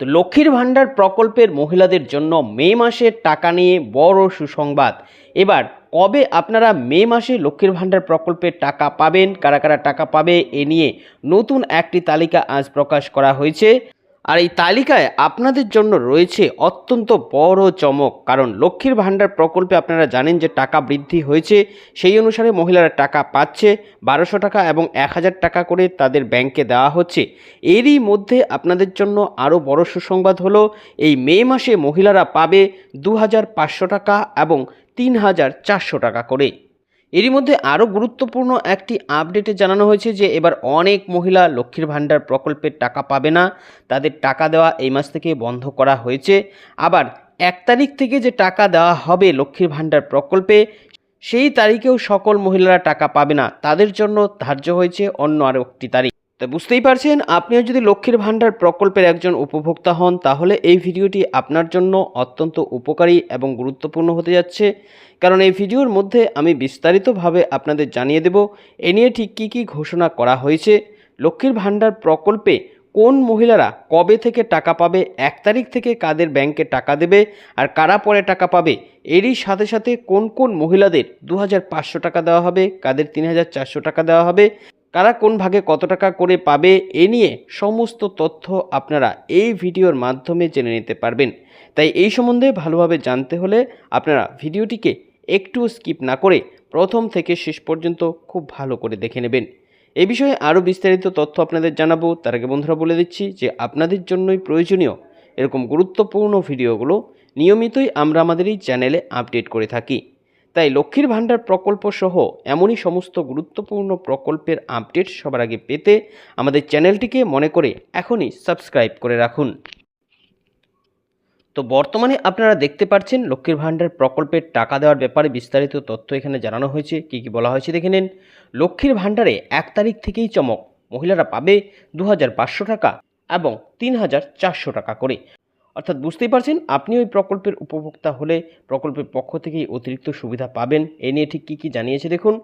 তো লক্ষ্মীর ভাণ্ডার প্রকল্পের মহিলাদের জন্য মে মাসের টাকা নিয়ে বড় সুসংবাদ। এবার, কবে আপনারা মে মাসে লক্ষ্মীর ভাণ্ডার প্রকল্পের টাকা পাবেন, কারা কারা টাকা পাবে, এ নিয়ে নতুন একটি তালিকা আজ প্রকাশ করা হয়েছে। আর এই তালিকায় আপনাদের জন্য রয়েছে অত্যন্ত বড় চমক, কারণ লক্ষ্মীর ভাণ্ডার প্রকল্পে আপনারা জানেন যে টাকা বৃদ্ধি হয়েছে, সেই অনুসারে মহিলারা টাকা পাচ্ছে, বারোশো টাকা এবং এক হাজার টাকা করে তাদের ব্যাংকে দেওয়া হচ্ছে। এরই মধ্যে আপনাদের জন্য আরও বড় সুসংবাদ হলো, এই মে মাসে মহিলারা পাবে দু হাজার পাঁচশো টাকা এবং তিন হাজার চারশো টাকা করে। এরই মধ্যে আরও গুরুত্বপূর্ণ একটি আপডেটে জানানো হয়েছে যে এবার অনেক মহিলা লক্ষ্মীর ভাণ্ডার প্রকল্পের টাকা পাবে না। তাদের টাকা দেওয়া এই মাস থেকে বন্ধ করা হয়েছে। আবার এক তারিখ থেকে যে টাকা দেওয়া হবে লক্ষ্মীর ভাণ্ডার প্রকল্পে, সেই তারিখেও সকল মহিলারা টাকা পাবে না। তাদের জন্য ধার্য হয়েছে অন্য আরও একটি তারিখ। তো বুঝতেই পারছেন, আপনিও যদি লক্ষ্মীর ভাণ্ডার প্রকল্পের একজন উপভোক্তা হন, তাহলে এই ভিডিওটি আপনার জন্য অত্যন্ত উপকারী এবং গুরুত্বপূর্ণ হতে যাচ্ছে। কারণ এই ভিডিওর মধ্যে আমি বিস্তারিতভাবে আপনাদের জানিয়ে দেব, এ নিয়ে ঠিক কী কী ঘোষণা করা হয়েছে, লক্ষ্মীর ভাণ্ডার প্রকল্পে কোন মহিলারা কবে থেকে টাকা পাবে, এক তারিখ থেকে কাদের ব্যাংকে টাকা দেবে, আর কারা পরে টাকা পাবে, এরই সাথে সাথে কোন কোন মহিলাদের দু হাজার পাঁচশো টাকা দেওয়া হবে, কাদের তিন হাজার চারশো টাকা দেওয়া হবে কারা কোন ভাগে কত টাকা করে পাবে এ নিয়ে সমস্ত তথ্য আপনারা এই ভিডিওর মাধ্যমে জেনে নিতে পারবেন। তাই এই সম্বন্ধে ভালোভাবে জানতে হলে আপনারা ভিডিওটিকে একটু স্কিপ না করে প্রথম থেকে শেষ পর্যন্ত খুব ভালো করে দেখে নেবেন। এ বিষয়ে আরও বিস্তারিত তথ্য আপনাদের জানাব। তার আগে বন্ধুরা বলে দিচ্ছি যে আপনাদের জন্যই প্রয়োজনীয় এরকম গুরুত্বপূর্ণ ভিডিওগুলো নিয়মিতই আমরা আমাদের এই চ্যানেলে আপডেট করে থাকি। তাই লক্ষ্মীর ভাণ্ডার প্রকল্প সহ এমনই সমস্ত গুরুত্বপূর্ণ প্রকল্পের আপডেট সবার আগে পেতে আমাদের চ্যানেলটিকে মনে করে এখনই সাবস্ক্রাইব করে রাখুন। তো বর্তমানে আপনারা দেখতে পাচ্ছেন লক্ষ্মীর ভাণ্ডার প্রকল্পের টাকা দেওয়ার ব্যাপারে বিস্তারিত তথ্য এখানে জানানো হয়েছে। কী কী বলা হয়েছে দেখে নিন। লক্ষ্মীর ভাণ্ডারে এক তারিখ থেকেই চমক। মহিলারা পাবে দু হাজার পাঁচশো টাকা এবং তিন হাজার চারশো টাকা করে। অর্থাৎ বুঝতেই পারছেন, আপনি ওই প্রকল্পের উপভোক্তা হলে প্রকল্পের পক্ষ থেকেই অতিরিক্ত সুবিধা পাবেন। এ নিয়ে ঠিক কী কী জানিয়েছে দেখুন,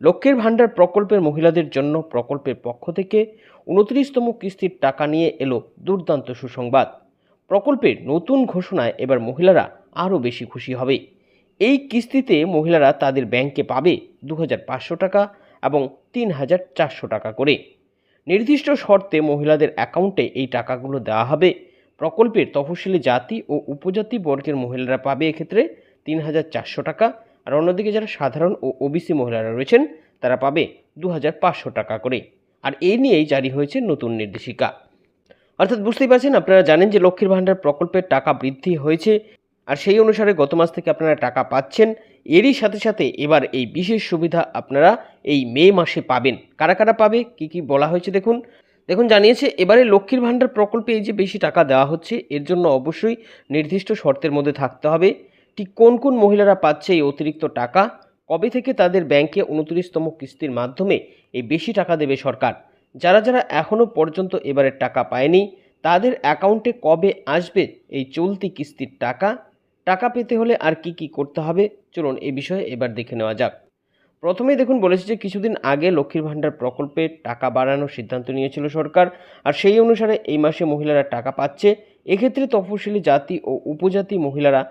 লক্ষ্মীর ভাণ্ডার প্রকল্পের মহিলাদের জন্য প্রকল্পের পক্ষ থেকে উনত্রিশতম কিস্তির টাকা নিয়ে এলো দুর্দান্ত সুসংবাদ। প্রকল্পের নতুন ঘোষণায় এবার মহিলারা আরও বেশি খুশি হবে। এই কিস্তিতে মহিলারা তাদের ব্যাংকে পাবে দু হাজার পাঁচশো টাকা এবং তিন হাজার চারশো টাকা করে। নির্দিষ্ট শর্তে মহিলাদের অ্যাকাউন্টে এই টাকাগুলো দেওয়া হবে। প্রকল্পের তফসিলি জাতি ও উপজাতি বর্গের মহিলারা পাবে এক্ষেত্রে তিন হাজার চারশো টাকা। আর অন্যদিকে যারা সাধারণ ও ওবিসি মহিলারা রয়েছেন, তারা পাবে দু হাজার পাঁচশো টাকা করে। আর এই নিয়েই জারি হয়েছে নতুন নির্দেশিকা। অর্থাৎ বুঝতেই পারছেন, আপনারা জানেন যে লক্ষ্মীর ভাণ্ডার প্রকল্পের টাকা বৃদ্ধি হয়েছে, আর সেই অনুসারে গত মাস থেকে আপনারা টাকা পাচ্ছেন। এরই সাথে সাথে এবার এই বিশেষ সুবিধা আপনারা এই মে মাসে পাবেন। কারা কারা পাবে, কি কি বলা হয়েছে দেখুন। দেখুন, জানিয়েছে এবারে লক্ষ্মীর ভাণ্ডার প্রকল্পে এই যে বেশি টাকা দেওয়া হচ্ছে, এর জন্য অবশ্যই নির্দিষ্ট শর্তের মধ্যে থাকতে হবে। ঠিক কোন কোন মহিলারা পাচ্ছে এই অতিরিক্ত টাকা? কবে থেকে তাদের ব্যাংকে উনত্রিশতম কিস্তির মাধ্যমে এই বেশি টাকা দেবে সরকার? যারা যারা এখনও পর্যন্ত এবারের টাকা পায়নি, তাদের অ্যাকাউন্টে কবে আসবে এই চলতি কিস্তির টাকা? টাকা পেতে হলে আর কি কি করতে হবে? চলুন এই বিষয়ে এবার দেখে নেওয়া যাক। প্রথমেই দেখুন বলেছি যে কিছুদিন আগে লক্ষ্মীর ভাণ্ডার প্রকল্পে টাকা বাড়ানোর সিদ্ধান্ত নিয়েছিল সরকার, আর সেই অনুসারে এই মাসে মহিলারা টাকা পাচ্ছে। এক্ষেত্রে তফসিলি জাতি ও উপজাতি মহিলারা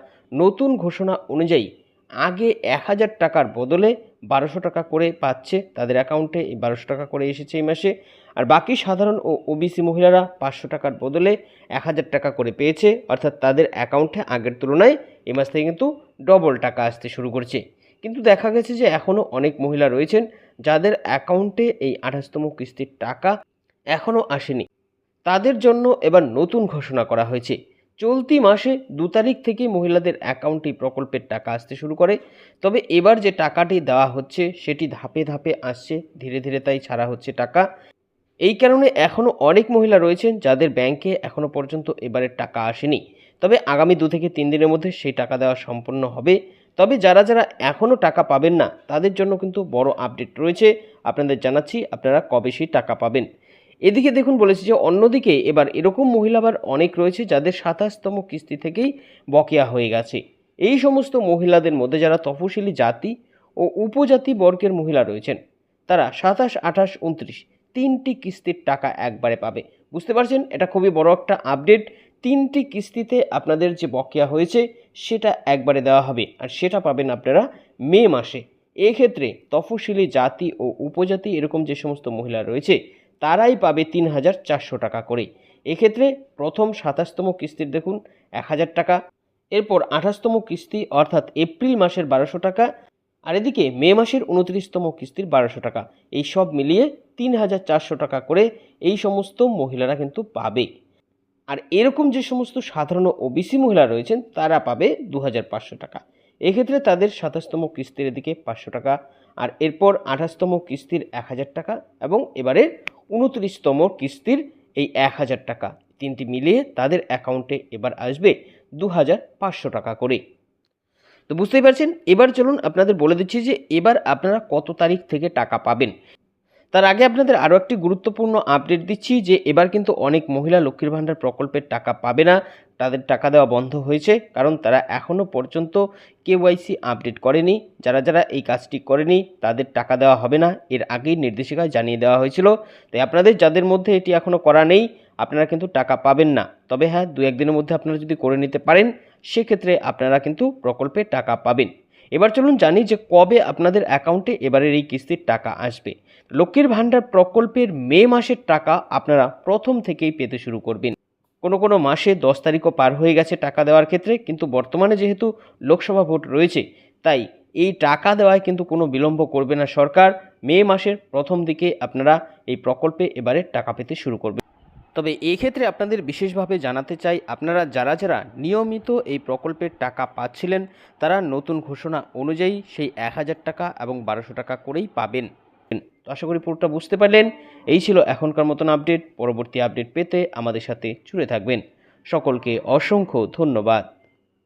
নতুন ঘোষণা অনুযায়ী আগে এক হাজার টাকার বদলে বারোশো টাকা করে পাচ্ছে তাদের অ্যাকাউন্টে, এই বারোশো টাকা করে এসেছে এই মাসে। আর বাকি সাধারণ ও ওবিসি মহিলারা পাঁচশো টাকার বদলে এক হাজার টাকা করে পেয়েছে, অর্থাৎ তাদের অ্যাকাউন্টে আগের তুলনায় এই মাস থেকে কিন্তু ডবল টাকা আসতে শুরু করছে। কিন্তু দেখা গেছে যে এখনও অনেক মহিলা রয়েছেন যাদের অ্যাকাউন্টে এই আঠাশতম কিস্তির টাকা এখনও আসেনি। তাদের জন্য এবার নতুন ঘোষণা করা হয়েছে। চলতি মাসে দু তারিখ থেকে মহিলাদের অ্যাকাউন্টে প্রকল্পের টাকা আসতে শুরু করে। তবে এবার যে টাকাটি দেওয়া হচ্ছে সেটি ধাপে ধাপে আসছে, ধীরে ধীরে তাই ছাড়া হচ্ছে টাকা। এই কারণে এখনও অনেক মহিলা রয়েছেন যাদের ব্যাংকে এখনও পর্যন্ত এবারের টাকা আসেনি। তবে আগামী দু থেকে তিন দিনের মধ্যে সেই টাকা দেওয়া সম্পন্ন হবে। তবে যারা যারা এখনও টাকা পাবেন না, তাদের জন্য কিন্তু বড় আপডেট রয়েছে। আপনাদের জানাচ্ছি আপনারা কবে সেই টাকা পাবেন। এদিকে দেখুন, বলেছি যে অন্যদিকে এবার এরকম মহিলা আবার অনেক রয়েছে যাদের সাতাশতম কিস্তি থেকেই বকেয়া হয়ে গেছে। এই সমস্ত মহিলাদের মধ্যে যারা তফসিলি জাতি ও উপজাতি বর্গের মহিলা রয়েছেন, তারা সাতাশ, আঠাশ, উনত্রিশ তিনটি কিস্তির টাকা একবারে পাবে। বুঝতে পারছেন? এটা খুবই বড় একটা আপডেট। তিনটি কিস্তিতে আপনাদের যে বকেয়া হয়েছে সেটা একবারে দেওয়া হবে। আর সেটা পাবেন আপনারা মে মাসে। এক্ষেত্রে তফসিলি জাতি ও উপজাতি এরকম যে সমস্ত মহিলা রয়েছে, তারাই পাবে তিন হাজার চারশো টাকা করে। এক্ষেত্রে প্রথম সাতাশতম কিস্তির দেখুন এক হাজার টাকা। এরপর আঠাশতম কিস্তি অর্থাৎ এপ্রিল মাসের বারোশো টাকা। আর এদিকে মে মাসের উনত্রিশতম কিস্তির বারোশো টাকা। এই সব মিলিয়ে তিন হাজার চারশো টাকা করে এই সমস্ত মহিলারা কিন্তু পাবে। আর এরকম যে সমস্ত সাধারণ ওবিসি মহিলা রয়েছেন, তারা পাবে দু হাজার পাঁচশো টাকা। এক্ষেত্রে তাদের সাতাশতম কিস্তির এদিকে পাঁচশো টাকা, আর এরপর আঠাশতম কিস্তির এক হাজার টাকা এবং এবারে উনত্রিশতম কিস্তির এই এক হাজার টাকা। তিনটি মিলিয়ে তাদের অ্যাকাউন্টে এবার আসবে দু হাজার পাঁচশো টাকা করে। তো বুঝতেই পারছেন? এবার চলুন আপনাদের বলে দিচ্ছি যে এবার আপনারা কত তারিখ থেকে টাকা পাবেন। তার আগে আপনাদের আরও একটি গুরুত্বপূর্ণ আপডেট দিচ্ছি যে এবার কিন্তু অনেক মহিলা লক্ষ্মীর ভাণ্ডার প্রকল্পের টাকা পাবে না। তাদের টাকা দেওয়া বন্ধ হয়েছে, কারণ তারা এখনও পর্যন্ত কেওয়াইসি আপডেট করেনি। যারা যারা এই কাজটি করেনি, তাদের টাকা দেওয়া হবে না। এর আগেই নির্দেশিকায় জানিয়ে দেওয়া হয়েছিল। তাই আপনাদের যাদের মধ্যে এটি এখনও করা নেই, আপনারা কিন্তু টাকা পাবেন না। তবে হ্যাঁ দু একদিনের মধ্যে আপনারা যদি করে নিতে পারেন, সেক্ষেত্রে আপনারা কিন্তু প্রকল্পে টাকা পাবেন। এবার চলুন জানি যে কবে আপনাদের অ্যাকাউন্টে এবারের এই কিস্তির টাকা আসবে। লক্ষ্মীর ভাণ্ডার প্রকল্পের মে মাসের টাকা আপনারা প্রথম থেকেই পেতে শুরু করবেন। কোনো কোনো মাসে দশ তারিখও পার হয়ে গেছে টাকা দেওয়ার ক্ষেত্রে, কিন্তু বর্তমানে যেহেতু লোকসভা ভোট রয়েছে, তাই এই টাকা দেওয়ায় কিন্তু কোনো বিলম্ব করবে না সরকার। মে মাসের প্রথম দিকে আপনারা এই প্রকল্পে এবারে টাকা পেতে শুরু করবেন। তবে ক্ষেত্রে আপনাদের বিশেষভাবে জানাতে চাই, আপনারা যারা যারা নিয়মিত এই প্রকল্পের টাকা পাচ্ছিলেন, তারা নতুন ঘোষণা অনুযায়ী সেই এক হাজার টাকা এবং বারোশো টাকা করেই পাবেন। তো আশা করি পুরোটা বুঝতে পারলেন। এই ছিল এখনকার মতন আপডেট। পরবর্তী আপডেট পেতে আমাদের সাথে চুড়ে থাকবেন। সকলকে অসংখ্য ধন্যবাদ।